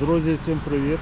Друзі, всім привіт!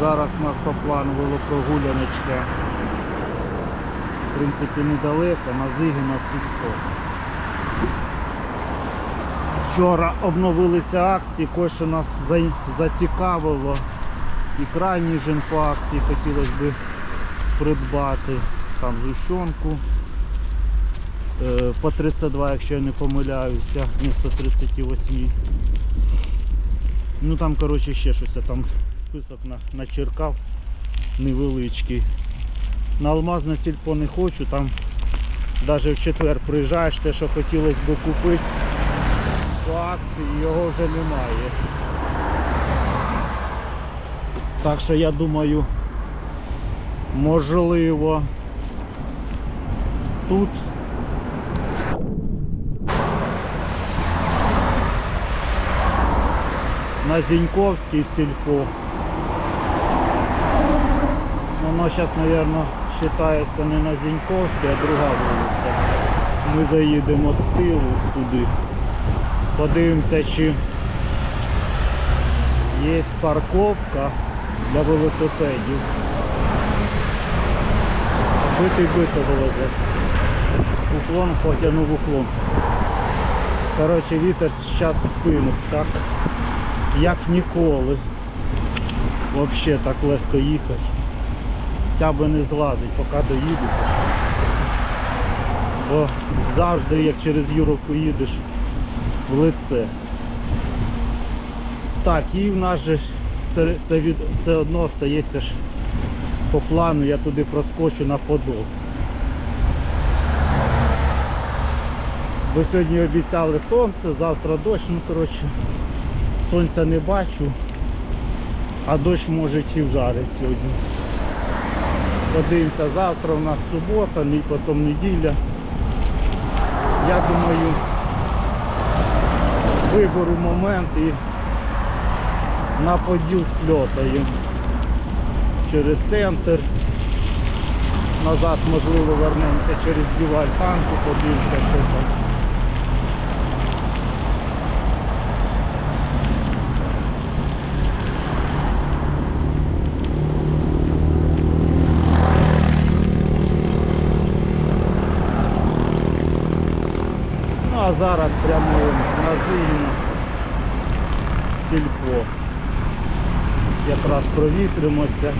Зараз у нас по плану велопрогуляночка. В принципі, недалеко, на Зигіна в Вчора обновилися акції, кое-що нас зацікавило. І крайній жін по акції хотілося б придбати. Там зущенку. Е, По 32, якщо я не помиляюся, вмісто 38. Ну там коротше ще щось там список на, начеркав невеличкий. На алмазне сільпо не хочу, там навіть в четвер приїжджаєш, те, що хотілося б купити по акції, його вже немає. Так що я думаю, можливо тут на Зіньковській в сільпо. Воно зараз, мабуть, вважається не на Зіньковській, а друга вулиця. Ми заїдемо з тилу туди. Подивимося, чи є парковка для велосипедів. Битий битого везе. Уклон потягнув уклон. Коротше, вітер зараз в спину, так як ніколи. Взагалі так легко їхати. Хоча б не злазить, поки доїду. Бо завжди, як через Юровку їдеш, в лице. Так, і в нас же все, все, від, все одно стається ж по плану, я туди проскочу на подол. Бо сьогодні обіцяли сонце, завтра дощ, ну коротше, сонця не бачу, а дощ може і вжарить сьогодні. Подивимося, завтра у нас субота, і потім неділя. Я думаю, виберу момент і на поділ сльотаю через центр. Назад можливо вернемося через Білу Альтанку, подивимося, що там. Зараз прямуємо на Зигіна сільпо. Якраз провітримося.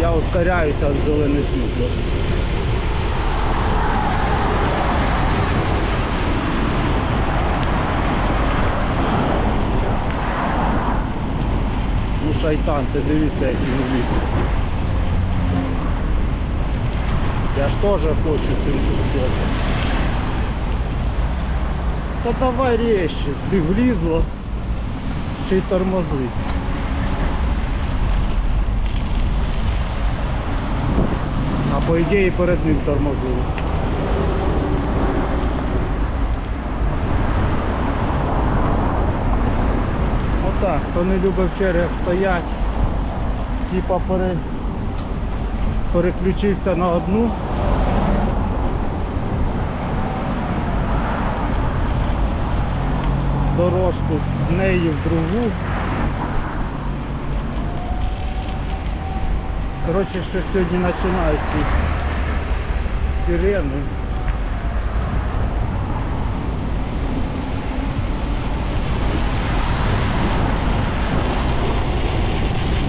Я ускоряюся від зелене світло. Ну шайтан, ти дивіться, який в лісі. Я ж теж хочу цим куском. Та давай резче, ти влізла, ще й тормози. А по ідеї перед ним тормозили. Отак, хто не любить в чергах стоять, типа пере... переключився на одну. Дорожку з неї в другу. Коротше, що сьогодні починаються сирени.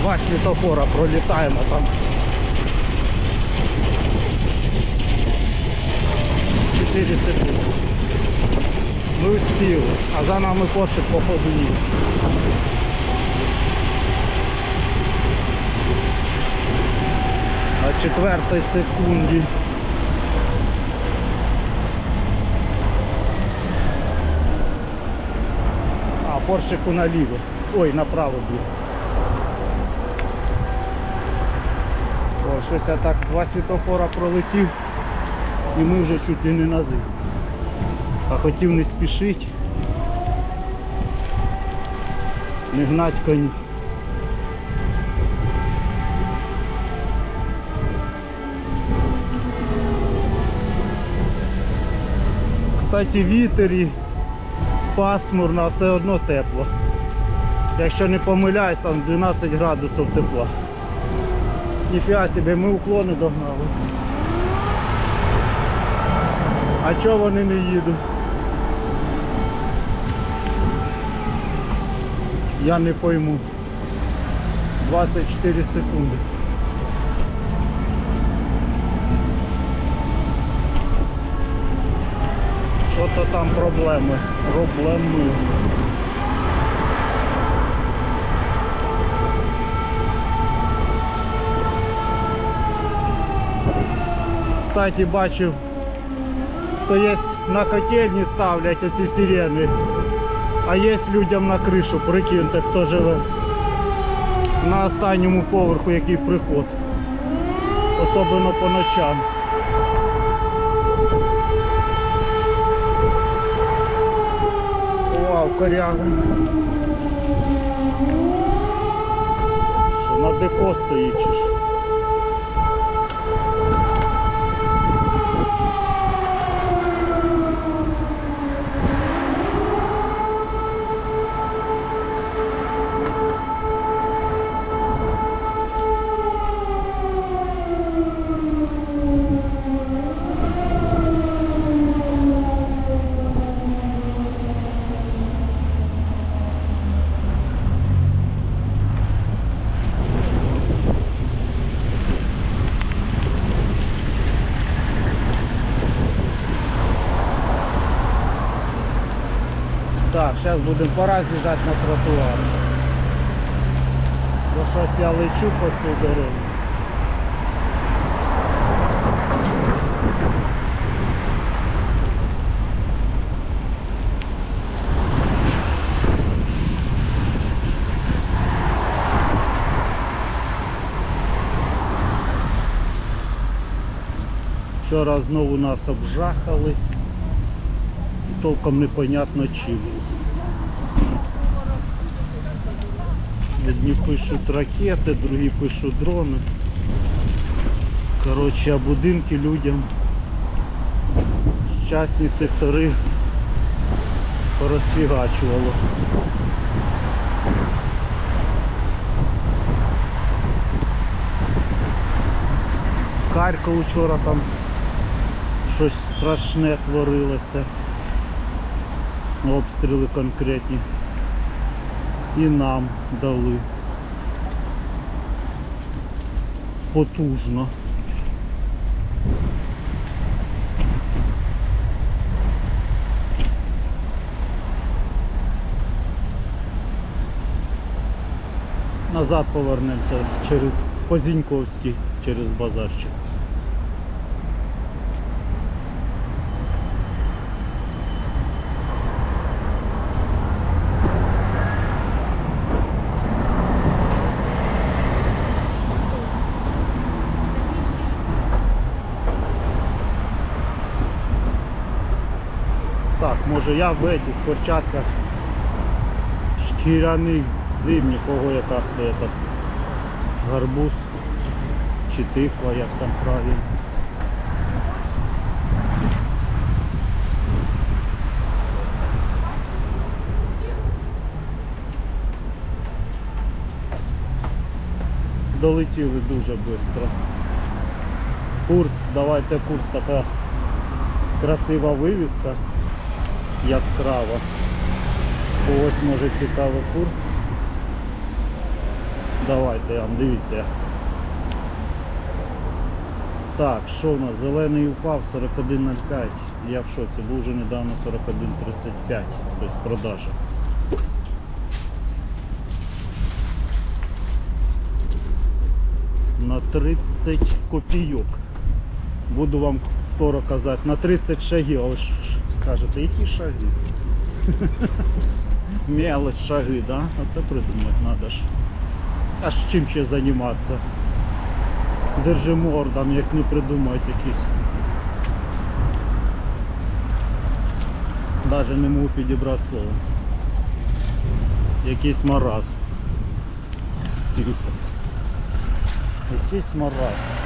Два світофора пролітаємо там. 4 секунди. Ми успіли, а за нами Порше походу їде. На четвертій секунді. А, Поршику наліво. Ой, направо біг. О, щось я так два світофора пролетів і ми вже чуть ли не на зиму. А хотів не спішити. Не гнать коні. Кстати, вітер і пасмурно, все одно тепло. Якщо не помиляюсь, там 12 градусів тепла. Ніфіга собі, ми уклони догнали. А чого вони не їдуть? Я не пойму. 24 секунди. Що то там проблеми? Проблеми. Кстати, бачив, то є на котельні ставлять оці сирени, а є людям на кришу, прикиньте, хто живе на останньому поверху, який приход. Особливо по ночам. Вау, коряга. Що на депо стоїть чи що? Так, зараз будемо пора з'їжджати на тротуар. Бо щось я лечу по цій дорозі. Вчора знову нас обжахали. Толком непонятно чим. Одні пишуть ракети, другі пишуть дрони. Коротше, а будинки людям частні сектори порозфігачувало. Харків вчора там щось страшне творилося. Обстріли конкретні. І нам дали. Потужно. Назад повернемося через Позіньковський, через базарчик. Може я в этих перчатках шкіряних зимніх, кого яка хто этот гарбуз чи тиква, як там правильно. Долетіли дуже швидко. Курс, давайте курс така красива вивіска яскрава. Ось може цікавий курс. Давайте я вам дивіться. Так, що в нас? Зелений упав 41.05. Я в шоці, був вже недавно 41.35 без продажі. На 30 копійок. Буду вам скоро казати, на 30 шагів. А ви ж скажете, які шаги? Мелочь шаги, да? А це придумати треба ж. А ж чим ще займатися? Держи мордом, як не придумають якісь. Даже не можу підібрати слово. Якийсь маразм. Якийсь маразм.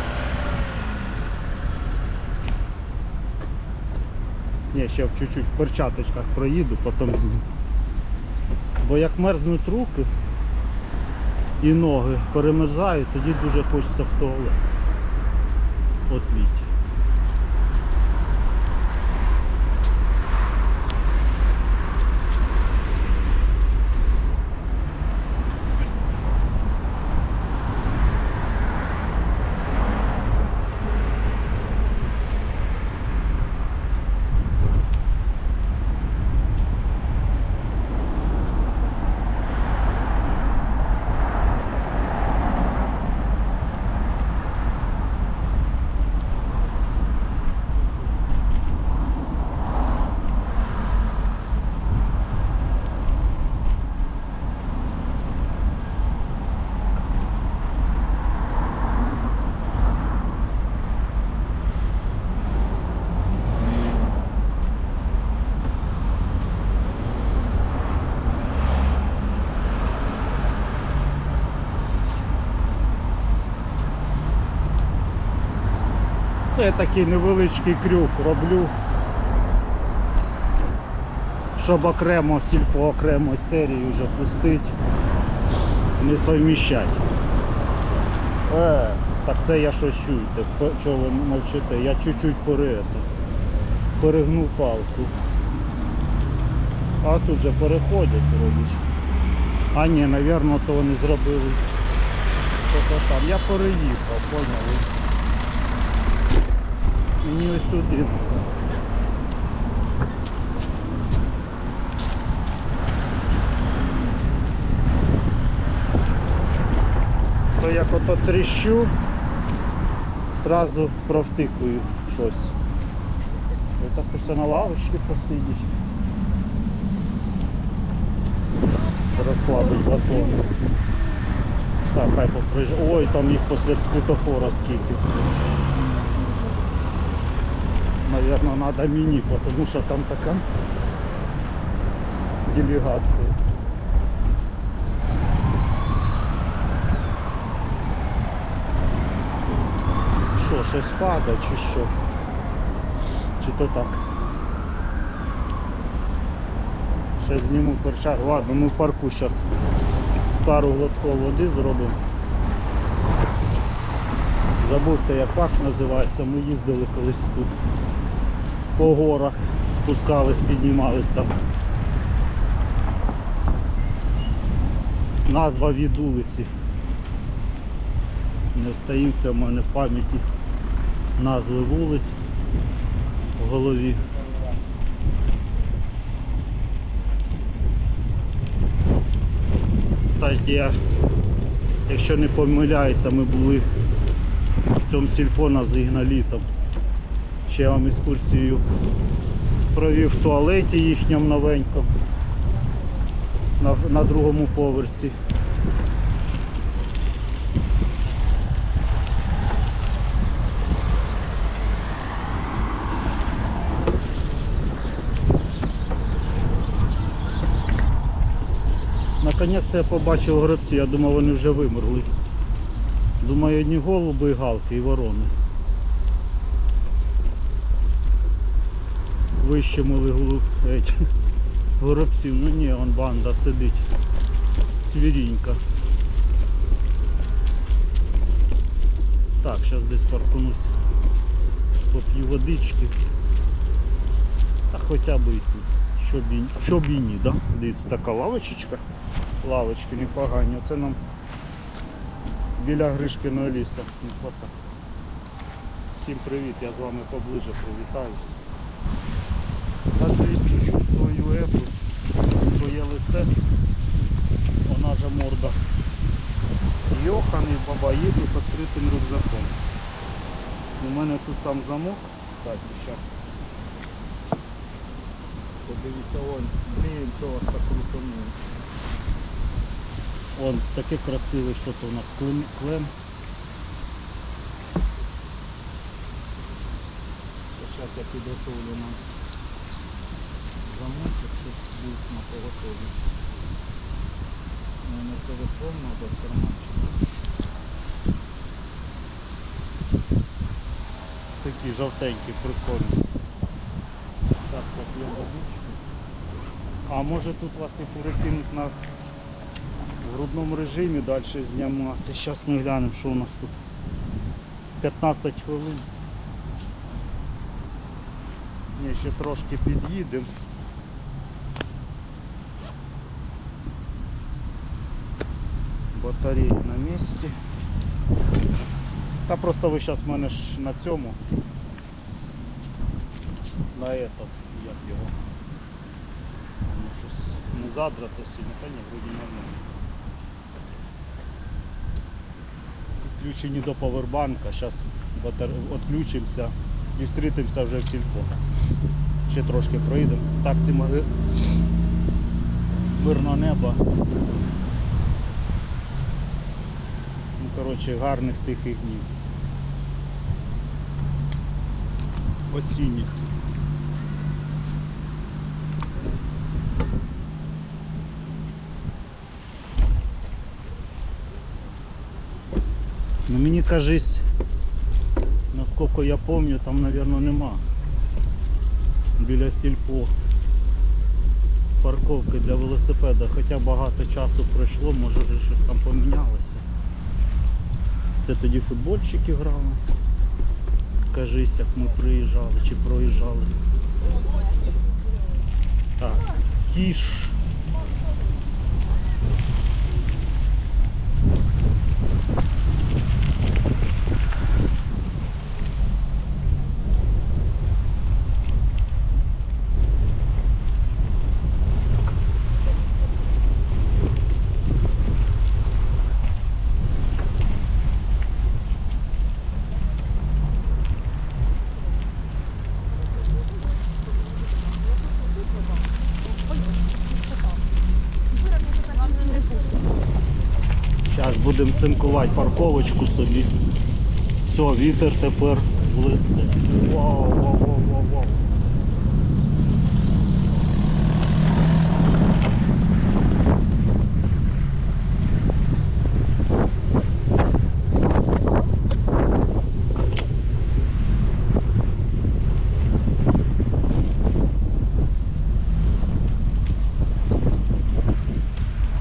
Ні, ще в чуть-чуть в перчаточках проїду, потім зніму. Бо як мерзнуть руки і ноги перемерзають, тоді дуже хочеться в туалет. От Вітя. Це такий невеличкий крюк роблю, щоб окремо сільпо окремо серію вже пустити, не совміщати. Е, так це я щось чуєте, чого ви мовчите? Я чуть-чуть пере, перегнув палку. А тут же переходять робиш. А ні, напевно, то вони зробили. Що-то там. Я переїхав, поняли? Мені ось сюди. То як ото тріщу, сразу провтикую щось. Я так хочеться на лавочці посидіти. Розслабить батон. Так, хай поприїжджає. Ой, там їх посеред світофора скільки. Наверное, надо мини, потому что там такая делегация. Що, щось падає чи що? Чи то так? Ще зніму перчатку. Ладно, ми в парку зараз пару глотков води зробимо. Забувся як парк називається, ми їздили колись тут по горах, спускались, піднімались там. Назва від вулиці. Не остаються в мене в пам'яті назви вулиць в голові. Кстати, я, якщо не помиляюся, ми були в цьому сільпо нас літом. Ще я вам екскурсію провів в туалеті їхньому новенькому на, на другому поверсі. Наконець-то я побачив гробці, я думав вони вже вимерли. Думаю, одні голуби галки і ворони. Вищемили голуб... горобців. Ну ні, вон банда сидить. Свірінька. Так, зараз десь паркунусь. Поп'ю водички. Та хоча б і тут. Щоб і, ні, да? Дивіться, така лавочечка. Лавочки непогані. Оце нам біля Гришкиного. Не хвата. Всім привіт, я з вами поближе привітаюсь. Та дивіться, чую свою епу, лице. Вона же морда. Йохан і баба їдуть з відкритим рюкзаком. У мене тут сам замок. Так, зараз. Подивіться, вон, блін, що вас так крутонуло. Он таке красиве, що то у нас клем. клем. Зараз я підготовлю нам замочок, щоб був на поготові. У мене телефон треба в карманчик. Такі жовтенькі, прикольні. Так, поп'ємо водички. А може тут вас і перекинуть на грудному режимі далі знімати. Зараз ми глянемо, що у нас тут. 15 хвилин. Ні, ще трошки під'їдемо. Батарея на місці. Та просто ви зараз в мене ж на цьому. На этот, як його. Щось не задрато сильно, та ні, вроді нормально. Підключені до повербанка, зараз відключимося і зустрітимося вже в сільпо. Ще трошки проїдемо. Так всі могли. Мирного неба. Ну, коротше, гарних тихих днів. Осінніх. Ну мені кажись, наскільки я пам'ятаю, там, мабуть, нема. Біля сільпо парковки для велосипеда, хоча багато часу пройшло, може вже щось там помінялося. Це тоді футбольчики грали. Кажись, як ми приїжджали чи проїжджали. Так, кіш. Зараз будемо цинкувати парковочку собі. Все, вітер тепер в лице. Вау, вау, вау, вау, вау.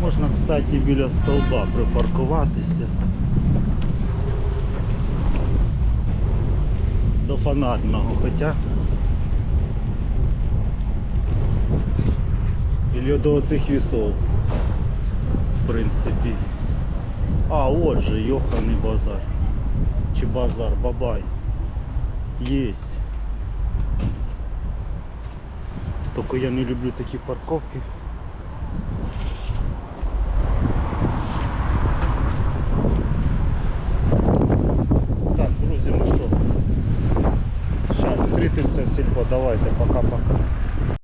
Можна, кстати, біля столба припаркуватися. До фонарного, хоча. Или до оцих вісов. В принципі. А, от же, йоханий базар. Чи базар, бабай. Єсть. Тільки я не люблю такі парковки.